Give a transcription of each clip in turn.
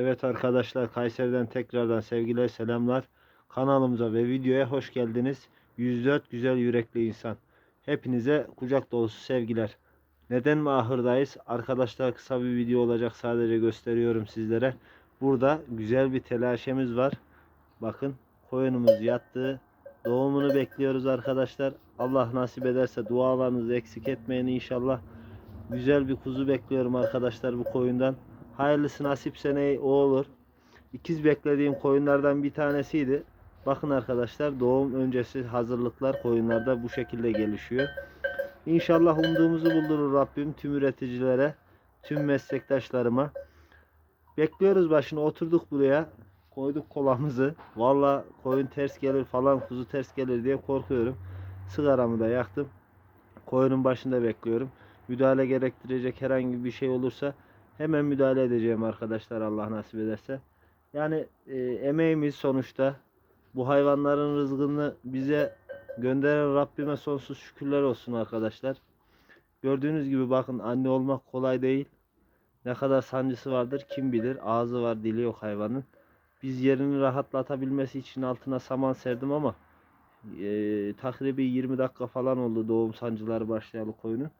Evet arkadaşlar Kayseri'den tekrardan sevgiler selamlar. Kanalımıza ve videoya hoş geldiniz. 104 güzel yürekli insan. Hepinize kucak dolusu sevgiler. Neden mi ahırdayız? Arkadaşlar kısa bir video olacak sadece gösteriyorum sizlere. Burada güzel bir telaşemiz var. Bakın koyunumuz yattı. Doğumunu bekliyoruz arkadaşlar. Allah nasip ederse dualarınızı eksik etmeyin inşallah. Güzel bir kuzu bekliyorum arkadaşlar bu koyundan. Hayırlısı nasipse ne o olur. İkiz beklediğim koyunlardan bir tanesiydi. Bakın arkadaşlar doğum öncesi hazırlıklar koyunlarda bu şekilde gelişiyor. İnşallah umduğumuzu buldurur Rabbim tüm üreticilere, tüm meslektaşlarıma. Bekliyoruz başına oturduk buraya. Koyduk kolamızı. Valla koyun ters gelir falan kuzu ters gelir diye korkuyorum. Sigaramı da yaktım. Koyunun başında bekliyorum. Müdahale gerektirecek herhangi bir şey olursa hemen müdahale edeceğim arkadaşlar Allah nasip ederse. Yani e, emeğimiz sonuçta bu hayvanların rızkını bize gönderen Rabbime sonsuz şükürler olsun arkadaşlar. Gördüğünüz gibi bakın anne olmak kolay değil. Ne kadar sancısı vardır kim bilir. Ağzı var dili yok hayvanın. Biz yerini rahatlatabilmesi için altına saman serdim ama e, takribi 20 dakika falan oldu doğum sancıları başlayalı koyunun.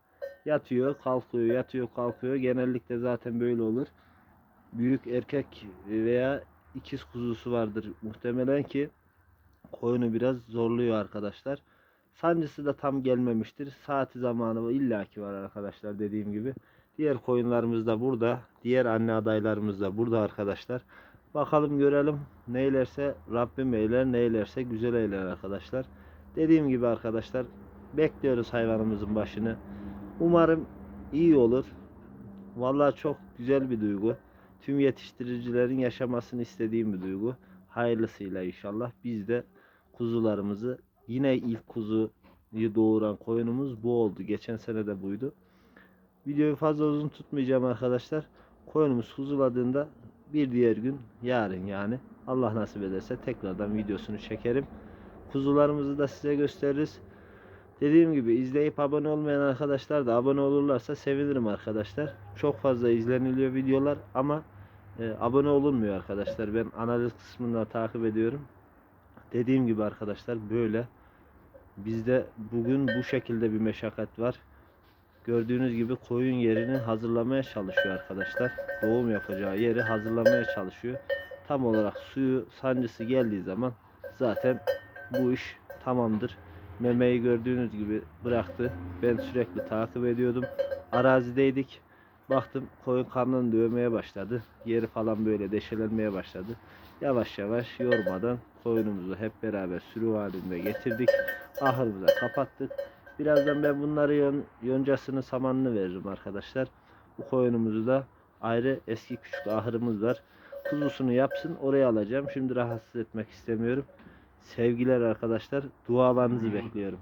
Yatıyor, kalkıyor, yatıyor, kalkıyor. Genellikle zaten böyle olur. Büyük erkek veya ikiz kuzusu vardır muhtemelen ki koyunu biraz zorluyor arkadaşlar. Sancısı da tam gelmemiştir. Saati zamanı illaki var arkadaşlar dediğim gibi. Diğer koyunlarımız da burada. Diğer anne adaylarımız da burada arkadaşlar. Bakalım görelim. Neylerse Rabbim eyler, neylerse güzel eyler arkadaşlar. Dediğim gibi arkadaşlar bekliyoruz hayvanımızın başını. Umarım iyi olur. Vallahi çok güzel bir duygu. Tüm yetiştiricilerin yaşamasını istediğim bir duygu. Hayırlısıyla inşallah biz de kuzularımızı yine ilk kuzuyu doğuran koyunumuz bu oldu. Geçen sene de buydu. Videoyu fazla uzun tutmayacağım arkadaşlar. Koyunumuz kuzuladığında bir diğer gün yarın yani Allah nasip ederse tekrardan videosunu çekerim. Kuzularımızı da size gösteririz. Dediğim gibi izleyip abone olmayan arkadaşlar da abone olurlarsa sevinirim arkadaşlar. Çok fazla izleniliyor videolar ama e, abone olunmuyor arkadaşlar. Ben analiz kısmında takip ediyorum. Dediğim gibi arkadaşlar böyle. Bizde bugün bu şekilde bir meşakkat var. Gördüğünüz gibi koyun yerini hazırlamaya çalışıyor arkadaşlar. Doğum yapacağı yeri hazırlamaya çalışıyor. Tam olarak suyu sancısı geldiği zaman zaten bu iş tamamdır. Memeyi gördüğünüz gibi bıraktı. Ben sürekli takip ediyordum. Arazideydik. Baktım koyun karnını dövmeye başladı. Yeri falan böyle deşelenmeye başladı. Yavaş yavaş yormadan koyunumuzu hep beraber sürü halinde getirdik. Ahırımıza kapattık. Birazdan ben bunları yon, yoncasını samanını veririm arkadaşlar. Bu koyunumuzu da ayrı eski küçük ahırımız var. Kuzusunu yapsın oraya alacağım. Şimdi rahatsız etmek istemiyorum. Sevgiler arkadaşlar. Dualarınızı bekliyorum.